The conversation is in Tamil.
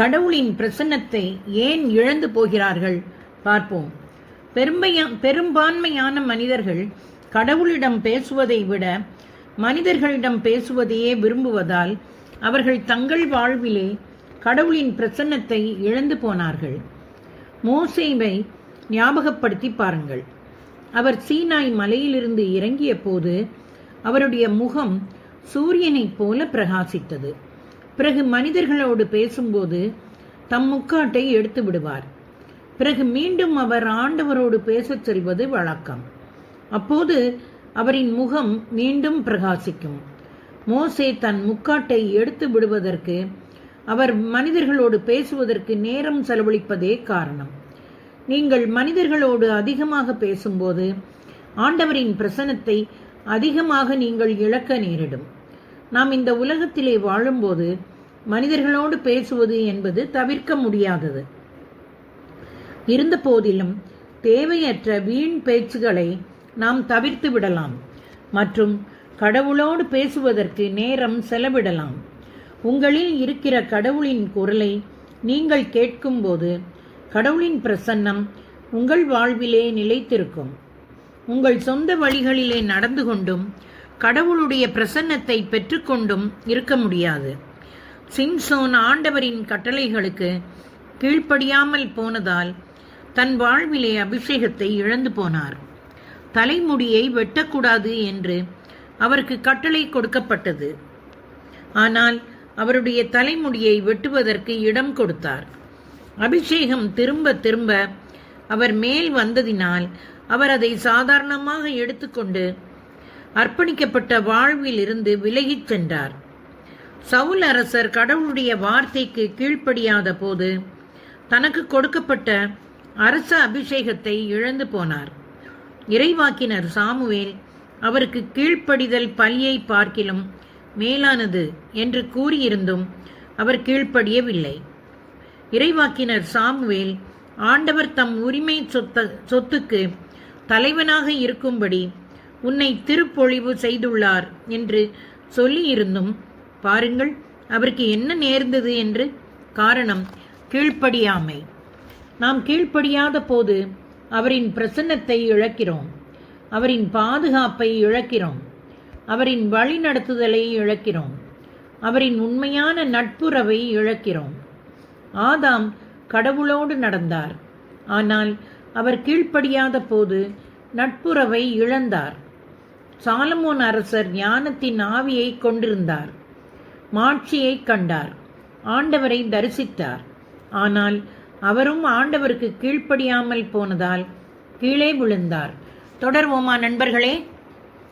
கடவுளின் பிரசன்னத்தை ஏன் இழந்து போகிறார்கள்? பார்ப்போம். பெரும்பையா பெரும்பான்மையான மனிதர்கள் கடவுளிடம் பேசுவதை விட மனிதர்களிடம் பேசுவதையே விரும்புவதால் அவர்கள் தங்கள் வாழ்விலே கடவுளின் பிரசன்னத்தை இழந்து போனார்கள். மோசேவை ஞாபகப்படுத்தி பாருங்கள். அவர் சீனாய் மலையிலிருந்து இறங்கிய போது அவருடைய முகம் சூரியனைப் போல பிரகாசித்தது. பிறகு மனிதர்களோடு பேசும்போது தம் முக்காட்டை எடுத்து விடுவார். பிறகு மீண்டும் அவர் ஆண்டவரோடு பேசச் செல்வது வழக்கம். அப்போது அவரின் முகம் மீண்டும் பிரகாசிக்கும். மோசே தன் முக்காட்டை எடுத்து விடுவதற்கு அவர் மனிதர்களோடு பேசுவதற்கு நேரம் செலவழிப்பதே காரணம். நீங்கள் மனிதர்களோடு அதிகமாக பேசும்போது ஆண்டவரின் பிரசனத்தை அதிகமாக நீங்கள் இழக்க நேரிடும். நாம் இந்த உலகத்திலே வாழும்போது மனிதர்களோடு பேசுவது என்பது தவிர்க்க முடியாதது. இருந்த போதிலும் தேவையற்ற வீண் பேச்சுகளை நாம் தவிர்த்து விடலாம் மற்றும் கடவுளோடு பேசுவதற்கு நேரம் செலவிடலாம். உங்களில் இருக்கிற கடவுளின் குரலை நீங்கள் கேட்கும்போது கடவுளின் பிரசன்னம் உங்கள் வாழ்விலே நிலைத்திருக்கும். உங்கள் சொந்த வழிகளிலே நடந்து கொண்டும் கடவுளுடைய பிரசன்னத்தை பெற்றுக்கொண்டும் இருக்க முடியாது. சிம்சோன் ஆண்டவரின் கட்டளைகளுக்கு கீழ்ப்படியாமல் போனதால் தன் வாழ்விலே அபிஷேகத்தை இழந்து போனார். தலைமுடியை வெட்டக்கூடாது என்று அவருக்கு கட்டளை கொடுக்கப்பட்டது. ஆனால் அவருடைய தலைமுடியை வெட்டுவதற்கு இடம் கொடுத்தார். அபிஷேகம் திரும்ப திரும்ப அவர் மேல் வந்ததினால் அவர் அதை சாதாரணமாக எடுத்துக்கொண்டு அர்ப்பணிக்கப்பட்ட வாழ்வில் இருந்து விலகிச் சென்றார். சவுல் அரசர் கடவுளுடைய வார்த்தைக்கு கீழ்ப்படியாத போது தனக்கு கொடுக்கப்பட்ட அரச அபிஷேகத்தை இழந்து போனார். இறைவாக்கினர் சாமுவேல் அவருக்கு கீழ்ப்படிதல் பலியை பார்க்கிலும் மேலானது என்று கூறியிருந்தும் அவர் கீழ்ப்படியவில்லை. இறைவாக்கினர் சாமுவேல் ஆண்டவர் தம் உரிமை சொத்த சொத்துக்கு தலைவனாக இருக்கும்படி உன்னை திருப்பொழிவு செய்துள்ளார் என்று சொல்லியிருந்தும் பாருங்கள் அவருக்கு என்ன நேர்ந்தது என்று. காரணம் கீழ்ப்படியாமை. நாம் கீழ்ப்படியாத போது அவரின் பிரசன்னத்தை இழக்கிறோம். அவரின் பாதுகாப்பை இழக்கிறோம். அவரின் வழிநடத்துதலை இழக்கிறோம். அவரின் உண்மையான நட்புறவை இழக்கிறோம். ஆதாம் கடவுளோடு நடந்தார். ஆனால் அவர் கீழ்ப்படியாத போது நட்புறவை இழந்தார். சாலமோன் அரசர் ஞானத்தின் ஆவியை கொண்டிருந்தார். மாட்சியை கண்டார். ஆண்டவரை தரிசித்தார். ஆனால் அவரும் ஆண்டவருக்கு கீழ்ப்படியாமல் போனதால் கீழே விழுந்தார். தொடர்வோமா நண்பர்களே?